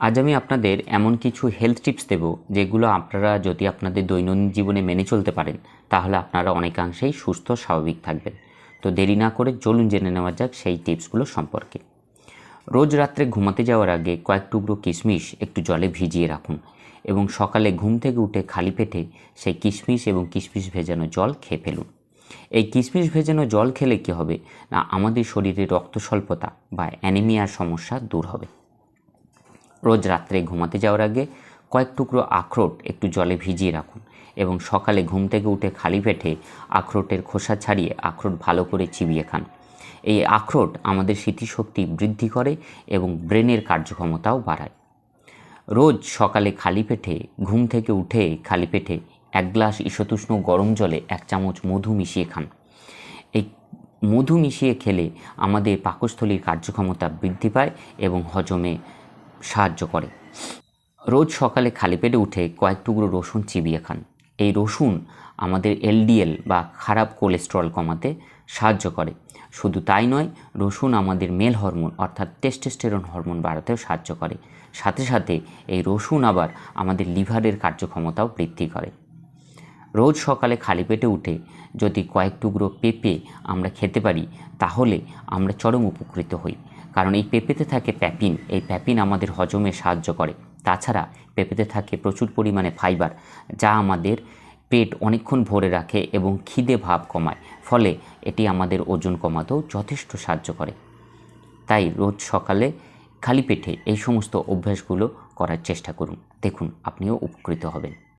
আজ আমি আপনাদের এমন কিছু হেলথ টিপস দেব যেগুলো আপনারা যদি আপনাদের দৈনন্দিন জীবনে মেনে চলতে পারেন, তাহলে আপনারা অনেকাংশেই সুস্থ, স্বাভাবিক থাকবেন। তো দেরি না করে চলুন জেনে নেওয়া যাক সেই টিপসগুলো সম্পর্কে। রোজ রাত্রে ঘুমাতে যাওয়ার আগে কয়েক টুকরো কিশমিশ একটু জলে ভিজিয়ে রাখুন এবং সকালে ঘুম থেকে উঠে খালি পেটে সেই কিশমিশ এবং কিশমিশ ভেজানো জল খেয়ে ফেলুন। এই কিশমিশ ভেজানো জল খেলে কী হবে? না, আমাদের শরীরে রক্ত স্বল্পতা বা অ্যানিমিয়ার সমস্যা দূর হবে। রোজ রাত্রে ঘুমাতে যাওয়ার আগে কয়েক টুকরো আখরোট একটু জলে ভিজিয়ে রাখুন এবং সকালে ঘুম থেকে উঠে খালি পেটে আখরোটের খোসা ছাড়িয়ে আখরোট ভালো করে চিবিয়ে খান। এই আখরোট আমাদের স্মৃতিশক্তি বৃদ্ধি করে এবং ব্রেনের কার্যক্ষমতাও বাড়ায়। রোজ সকালে খালি পেটে, ঘুম থেকে উঠে খালি পেটে এক গ্লাস ঈশতুষ্ণ গরম জলে এক চামচ মধু মিশিয়ে খান। এই মধু মিশিয়ে খেলে আমাদের পাকস্থলীর কার্যক্ষমতা বৃদ্ধি পায় এবং হজমে সাহায্য করে। রোজ সকালে খালি পেটে উঠে কয়েক টুকরো রসুন চিবিয়ে খান। এই রসুন আমাদের এলডিএল বা খারাপ কোলেস্টেরল কমাতে সাহায্য করে। শুধু তাই নয়, রসুন আমাদের মেল হরমোন অর্থাৎ টেস্টেস্টেরন হরমোন বাড়াতেও সাহায্য করে। সাথে সাথে এই রসুন আবার আমাদের লিভারের কার্যক্ষমতাও বৃদ্ধি করে। রোজ সকালে খালি পেটে উঠে যদি কয়েক টুকরো পেঁপে আমরা খেতে পারি, তাহলে আমরা চরম উপকৃত হই। কারণ এই পেঁপেতে থাকে প্যাপিন। এই প্যাপিন আমাদের হজমে সাহায্য করে। তাছাড়া পেঁপেতে থাকে প্রচুর পরিমাণে ফাইবার, যা আমাদের পেট অনেকক্ষণ ভরে রাখে এবং খিদে ভাব কমায়। ফলে এটি আমাদের ওজন কমাতেও যথেষ্ট সাহায্য করে। তাই রোজ সকালে খালি পেটে এই সমস্ত অভ্যাসগুলো করার চেষ্টা করুন। দেখুন, আপনিও উপকৃত হবেন।